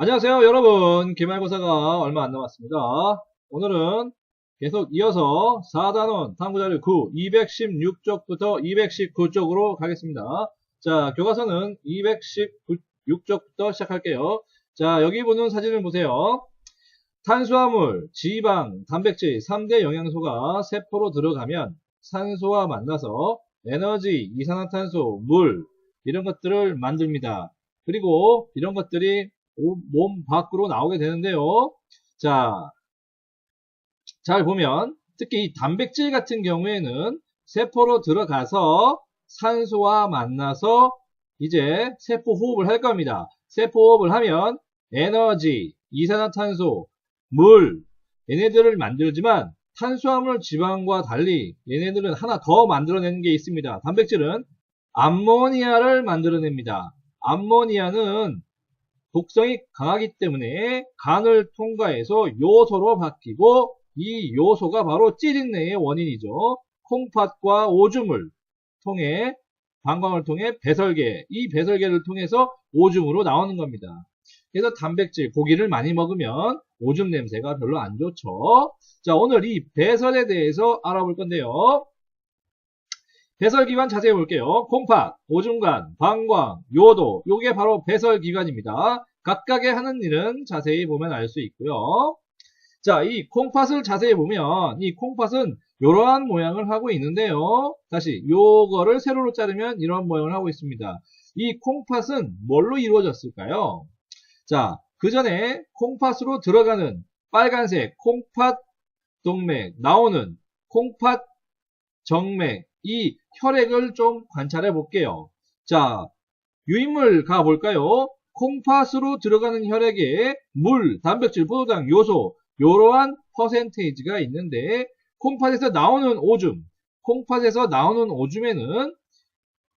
안녕하세요 여러분. 기말고사가 얼마 안 남았습니다. 오늘은 계속 이어서 4단원 탐구자료 9 216쪽부터 219쪽으로 가겠습니다. 자 교과서는 216쪽부터 시작할게요. 자 여기 보는 사진을 보세요. 탄수화물, 지방, 단백질 3대 영양소가 세포로 들어가면 산소와 만나서 에너지, 이산화탄소, 물 이런 것들을 만듭니다. 그리고 이런 것들이 몸 밖으로 나오게 되는데요. 자, 잘 보면 특히 이 단백질 같은 경우에는 세포로 들어가서 산소와 만나서 이제 세포 호흡을 할 겁니다. 세포 호흡을 하면 에너지, 이산화탄소, 물 얘네들을 만들지만 탄수화물 지방과 달리 얘네들은 하나 더 만들어내는 게 있습니다. 단백질은 암모니아를 만들어냅니다. 암모니아는 독성이 강하기 때문에 간을 통과해서 요소로 바뀌고 이 요소가 바로 찌린내의 원인이죠. 콩팥과 오줌을 통해 방광을 통해 배설계, 이 배설계를 통해서 오줌으로 나오는 겁니다. 그래서 단백질, 고기를 많이 먹으면 오줌 냄새가 별로 안 좋죠. 자, 오늘 이 배설에 대해서 알아볼 건데요. 배설기관 자세히 볼게요. 콩팥, 오줌간, 방광, 요도, 요게 바로 배설기관입니다. 각각의 하는 일은 자세히 보면 알 수 있고요. 자, 이 콩팥을 자세히 보면 이 콩팥은 이러한 모양을 하고 있는데요. 다시 요거를 세로로 자르면 이런 모양을 하고 있습니다. 이 콩팥은 뭘로 이루어졌을까요? 자, 그 전에 콩팥으로 들어가는 빨간색 콩팥 동맥 나오는 콩팥 정맥 이 혈액을 좀 관찰해 볼게요. 자, 유인물 가볼까요? 콩팥으로 들어가는 혈액에 물, 단백질, 포도당, 요소 이러한 퍼센테이지가 있는데 콩팥에서 나오는 오줌, 콩팥에서 나오는 오줌에는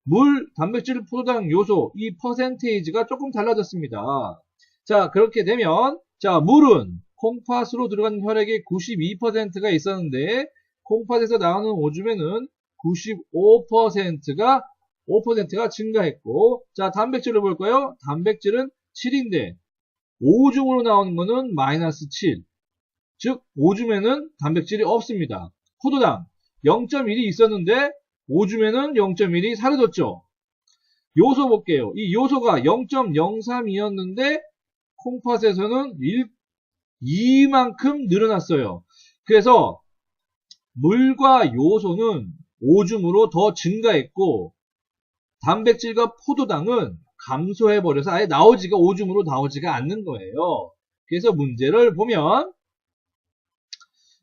물, 단백질, 포도당, 요소 이 퍼센테이지가 조금 달라졌습니다. 자 그렇게 되면 자 물은 콩팥으로 들어가는 혈액의 92%가 있었는데 콩팥에서 나오는 오줌에는 95%가 5%가 증가했고 자 단백질을 볼까요? 단백질은 7인데 오줌으로 나오는 거는 마이너스 7. 즉 오줌에는 단백질이 없습니다. 포도당 0.1이 있었는데 오줌에는 0.1이 사라졌죠. 요소 볼게요. 이 요소가 0.03이었는데 콩팥에서는 1, 2만큼 늘어났어요. 그래서 물과 요소는 오줌으로 더 증가했고 단백질과 포도당은 감소해버려서 아예 나오지가 오줌으로 나오지가 않는 거예요. 그래서 문제를 보면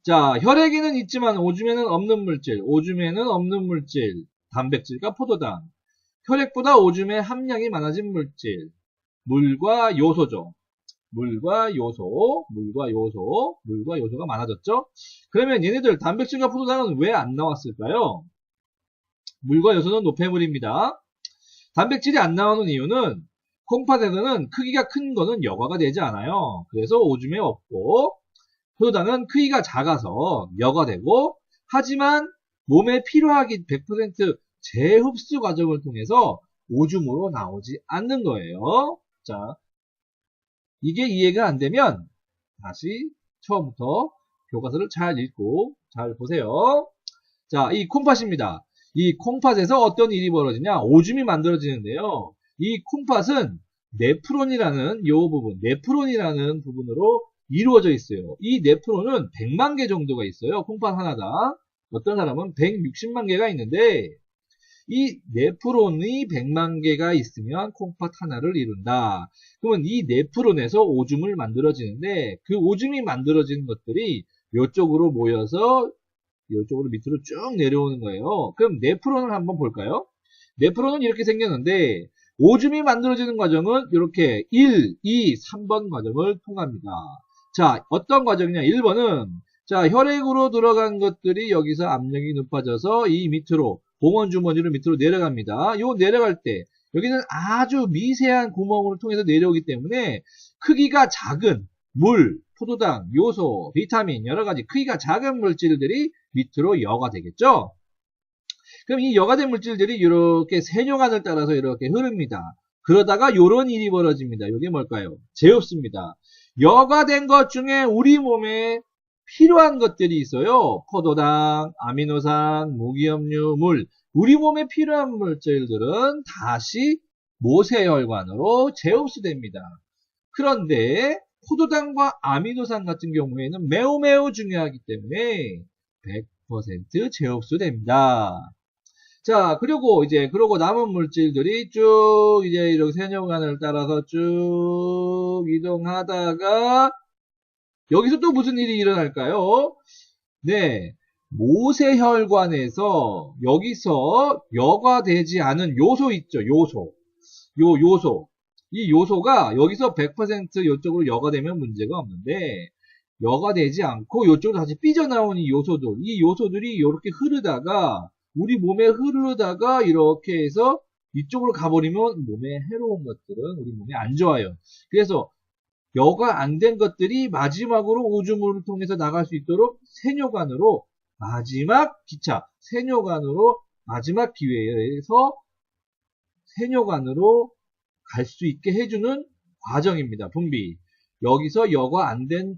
자 혈액에는 있지만 오줌에는 없는 물질, 오줌에는 없는 물질, 단백질과 포도당 혈액보다 오줌의 함량이 많아진 물질 물과 요소죠. 물과 요소, 물과 요소, 물과 요소가 많아졌죠? 그러면 얘네들 단백질과 포도당은 왜 안 나왔을까요? 물과 요소는 노폐물입니다. 단백질이 안 나오는 이유는 콩팥에서는 크기가 큰 거는 여과가 되지 않아요. 그래서 오줌에 없고 포도당은 크기가 작아서 여과되고 하지만 몸에 필요하기 100% 재흡수 과정을 통해서 오줌으로 나오지 않는 거예요. 자, 이게 이해가 안 되면 다시 처음부터 교과서를 잘 읽고 잘 보세요. 자, 이 콩팥입니다. 이 콩팥에서 어떤 일이 벌어지냐? 오줌이 만들어지는데요. 이 콩팥은 네프론이라는 이 부분, 네프론이라는 부분으로 이루어져 있어요. 이 네프론은 100만 개 정도가 있어요. 콩팥 하나당. 어떤 사람은 160만 개가 있는데 이 네프론이 100만 개가 있으면 콩팥 하나를 이룬다. 그러면 이 네프론에서 오줌을 만들어지는데 그 오줌이 만들어지는 것들이 이쪽으로 모여서 이쪽으로 밑으로 쭉 내려오는 거예요. 그럼 네프론을 한번 볼까요? 네프론은 이렇게 생겼는데 오줌이 만들어지는 과정은 이렇게 1, 2, 3번 과정을 통합니다. 자, 어떤 과정이냐? 1번은 자, 혈액으로 들어간 것들이 여기서 압력이 높아져서 이 밑으로 봉원 주머니를 밑으로 내려갑니다. 요 내려갈 때 여기는 아주 미세한 구멍을 통해서 내려오기 때문에 크기가 작은 물, 포도당, 요소, 비타민 여러 가지 크기가 작은 물질들이 밑으로 여가 되겠죠. 그럼 이 여가된 물질들이 이렇게 세뇨관을 따라서 이렇게 흐릅니다. 그러다가 요런 일이 벌어집니다. 이게 뭘까요? 제흡수입니다. 여과된 것 중에 우리 몸에 필요한 것들이 있어요. 포도당, 아미노산, 무기염류, 물. 우리 몸에 필요한 물질들은 다시 모세혈관으로 재흡수됩니다. 그런데 포도당과 아미노산 같은 경우에는 매우 매우 중요하기 때문에 100% 재흡수됩니다. 자, 그리고 이제, 그러고 남은 물질들이 쭉, 이제, 이렇게 세뇨관을 따라서 쭉 이동하다가, 여기서 또 무슨 일이 일어날까요? 네. 모세혈관에서, 여기서 여과되지 않은 요소 있죠, 요소. 요 요소. 이 요소가 여기서 100% 이쪽으로 여과되면 문제가 없는데, 여과되지 않고 이쪽으로 다시 삐져나온 이 요소들, 이 요소들이 이렇게 흐르다가, 우리 몸에 흐르다가 이렇게 해서 이쪽으로 가버리면 몸에 해로운 것들은 우리 몸에 안 좋아요. 그래서 여가 안 된 것들이 마지막으로 오줌을 통해서 나갈 수 있도록 세뇨관으로 마지막 기차, 세뇨관으로 마지막 기회에서 세뇨관으로 갈 수 있게 해주는 과정입니다. 분비. 여기서 여가 안 된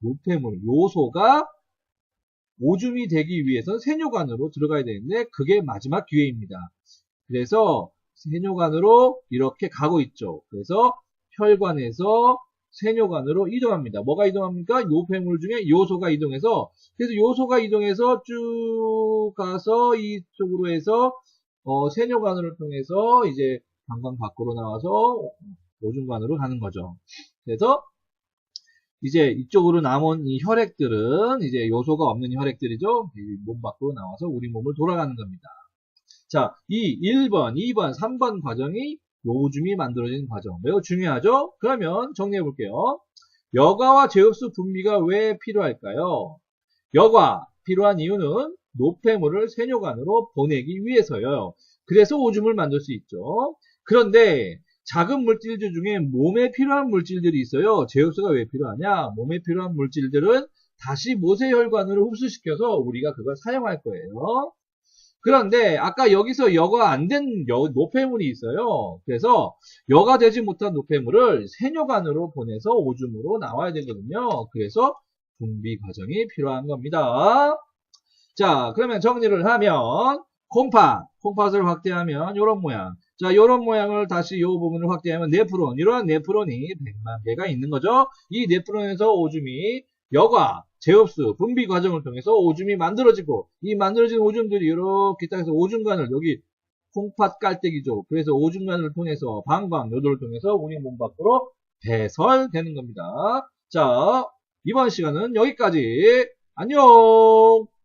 노폐물, 요소가 오줌이 되기 위해서는 세뇨관으로 들어가야 되는데 그게 마지막 기회입니다. 그래서 세뇨관으로 이렇게 가고 있죠. 그래서 혈관에서 세뇨관으로 이동합니다. 뭐가 이동합니까? 요폐물 중에 요소가 이동해서 그래서 요소가 이동해서 쭉 가서 이쪽으로 해서 어, 세뇨관을 통해서 이제 방광 밖으로 나와서 오줌관으로 가는 거죠. 그래서 이제 이쪽으로 남은 이 혈액들은 이제 요소가 없는 혈액들이죠. 몸 밖으로 나와서 우리 몸을 돌아가는 겁니다. 자, 이 1번, 2번, 3번 과정이 요즘이 만들어진 과정. 매우 중요하죠? 그러면 정리해 볼게요. 여과와 제흡수 분비가 왜 필요할까요? 여과, 필요한 이유는 노폐물을 세뇨관으로 보내기 위해서요. 그래서 오줌을 만들 수 있죠. 그런데 작은 물질들 중에 몸에 필요한 물질들이 있어요. 제흡수가 왜 필요하냐? 몸에 필요한 물질들은 다시 모세혈관으로 흡수시켜서 우리가 그걸 사용할 거예요. 그런데 아까 여기서 여가 안 된 노폐물이 있어요. 그래서 여가 되지 못한 노폐물을 세뇨관으로 보내서 오줌으로 나와야 되거든요. 그래서 분비 과정이 필요한 겁니다. 자, 그러면 정리를 하면 콩팥, 콩팥을 확대하면 이런 모양. 자, 이런 모양을 다시 이 부분을 확대하면 네프론, 이러한 네프론이 100만 개가 있는 거죠. 이 네프론에서 오줌이 여과, 제흡수, 분비 과정을 통해서 오줌이 만들어지고 이 만들어진 오줌들이 이렇게 딱 해서 오줌관을 여기 콩팥 깔때기죠. 그래서 오줌관을 통해서 방광, 요도를 통해서 우리 몸 밖으로 배설되는 겁니다. 자, 이번 시간은 여기까지. 안녕!